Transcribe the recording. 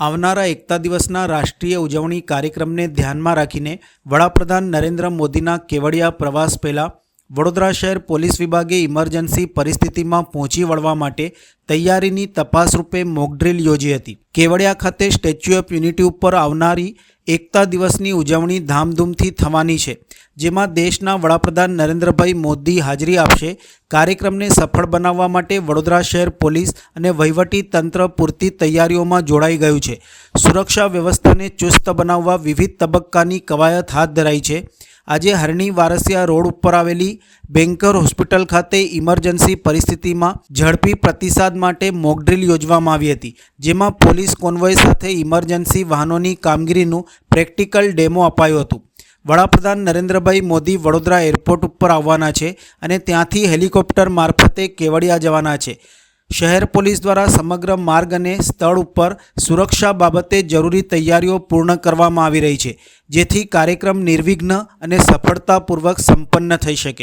આવનારા એકતા દિવસના રાષ્ટ્રીય ઉજવણી કાર્યક્રમને ધ્યાનમાં રાખીને વડાપ્રધાન નરેન્દ્ર મોદીના કેવડિયા પ્રવાસ પહેલાં વડોદરા શહેર પોલીસ વિભાગે ઇમરજન્સી પરિસ્થિતિમાં પહોંચી વળવા માટે તૈયારીની તપાસ રૂપે મોકડ્રીલ યોજી હતી. કેવડિયા ખાતે સ્ટેચ્યુ ઓફ યુનિટી ઉપર આવનારી એકતા દિવસની ઉજવણી ધામધૂમથી થવાની છે. જેમાં દેશના વડાપ્રધાન નરેન્દ્રભાઈ મોદી હાજરી આપશે. કાર્યક્રમને સફળ બનાવવા માટે વડોદરા શહેર પોલીસ અને વહીવટી તંત્ર પૂરતી તૈયારીઓમાં જોડાઈ ગયું છે. સુરક્ષા વ્યવસ્થાને ચુસ્ત બનાવવા વિવિધ તબક્કાની કવાયત હાથ ધરાઈ છે. આજે હરણી વારસિયા રોડ ઉપર આવેલી બેન્કર હોસ્પિટલ ખાતે ઇમરજન્સી પરિસ્થિતિમાં ઝડપી પ્રતિસાદ માટે મોકડ્રીલ યોજવામાં આવી હતી, જેમાં પોલીસ કોન્વોય સાથે ઇમરજન્સી વાહનોની કામગીરીનું પ્રેક્ટિકલ ડેમો અપાયું હતું. વડાપ્રધાન નરેન્દ્રભાઈ મોદી વડોદરા એરપોર્ટ ઉપર આવવાના છે અને ત્યાંથી હેલિકોપ્ટર મારફતે કેવડિયા જવાના છે. શહેર પોલીસ દ્વારા સમગ્ર માર્ગ અને સ્થળ ઉપર સુરક્ષા બાબતે જરૂરી તૈયારીઓ પૂર્ણ કરવામાં આવી રહી છે, જેથી કાર્યક્રમ નિર્વિઘ્ન અને સફળતાપૂર્વક સંપન્ન થઈ શકે.